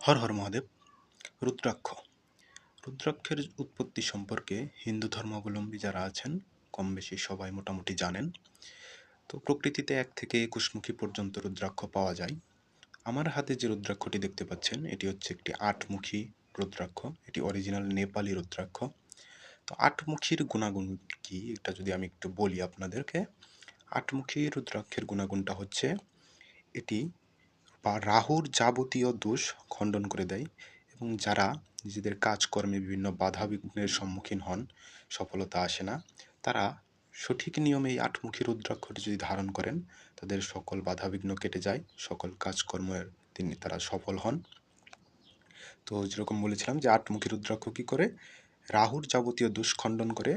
হর হর মহাদেব, রুদ্রাক্ষ। রুদ্রাক্ষের উৎপত্তি সম্পর্কে হিন্দু ধর্মাবলম্বী যারা আছেন কম বেশি সবাই মোটামুটি জানেন। তো প্রকৃতিতে এক থেকে একুশমুখী পর্যন্ত রুদ্রাক্ষ পাওয়া যায়। আমার হাতে যে রুদ্রাক্ষটি দেখতে পাচ্ছেন, এটি হচ্ছে একটি আটমুখী রুদ্রাক্ষ। এটি অরিজিনাল নেপালি রুদ্রাক্ষ। তো আটমুখীর গুণাগুণ কি? এটা যদি আমি একটু বলি আপনাদেরকে। আটমুখী রুদ্রাক্ষের গুণাগুণটা হচ্ছে, এটি বা রাহুর যাবতীয় দোষ খণ্ডন করে দেয় এবং যারা নিজেদের কাজকর্মে বিভিন্ন বাধা বিঘ্নের সম্মুখীন হন, সফলতা আসে না, তারা সঠিক নিয়মে এই আটমুখী রুদ্রাক্ষটি যদি ধারণ করেন, তাদের সকল বাধা বিঘ্ন কেটে যায়, সকল কাজকর্মের তিনি তারা সফল হন। তো যেরকম বলেছিলাম যে আটমুখী রুদ্রাক্ষ কী করে? রাহুর যাবতীয় দোষ খণ্ডন করে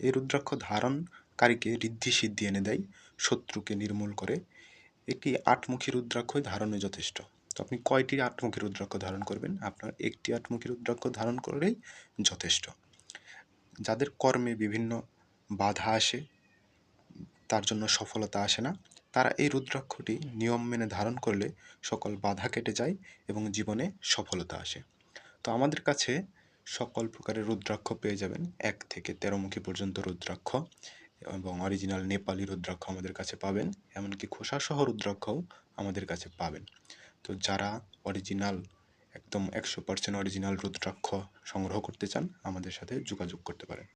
এই রুদ্রাক্ষ ধারণকারীকে ঋদ্ধি সিদ্ধি এনে দেয়, শত্রুকে নির্মূল করে। একটি আটমুখী রুদ্রাক্ষই ধারণে যথেষ্ট। তো আপনি কয়টি আটমুখী রুদ্রাক্ষ ধারণ করবেন? আপনার একটি আটমুখী রুদ্রাক্ষ ধারণ করলেই যথেষ্ট। যাদের কর্মে বিভিন্ন বাধা আসে, তার জন্য সফলতা আসে না, তারা এই রুদ্রাক্ষটি নিয়ম মেনে ধারণ করলে সকল বাধা কেটে যায় এবং জীবনে সফলতা আসে। তো আমাদের কাছে সকল প্রকারের রুদ্রাক্ষ পেয়ে যাবেন। এক থেকে তেরোমুখী পর্যন্ত রুদ্রাক্ষ এবং অরিজিনাল নেপালি রুদ্রাক্ষ আমাদের কাছে পাবেন, এমনকি খোসাসহ রুদ্রাক্ষও আমাদের কাছে পাবেন। তো যারা অরিজিনাল একদম একশো পার্সেন্ট অরিজিনাল রুদ্রাক্ষ সংগ্রহ করতে চান, আমাদের সাথে যোগাযোগ করতে পারেন।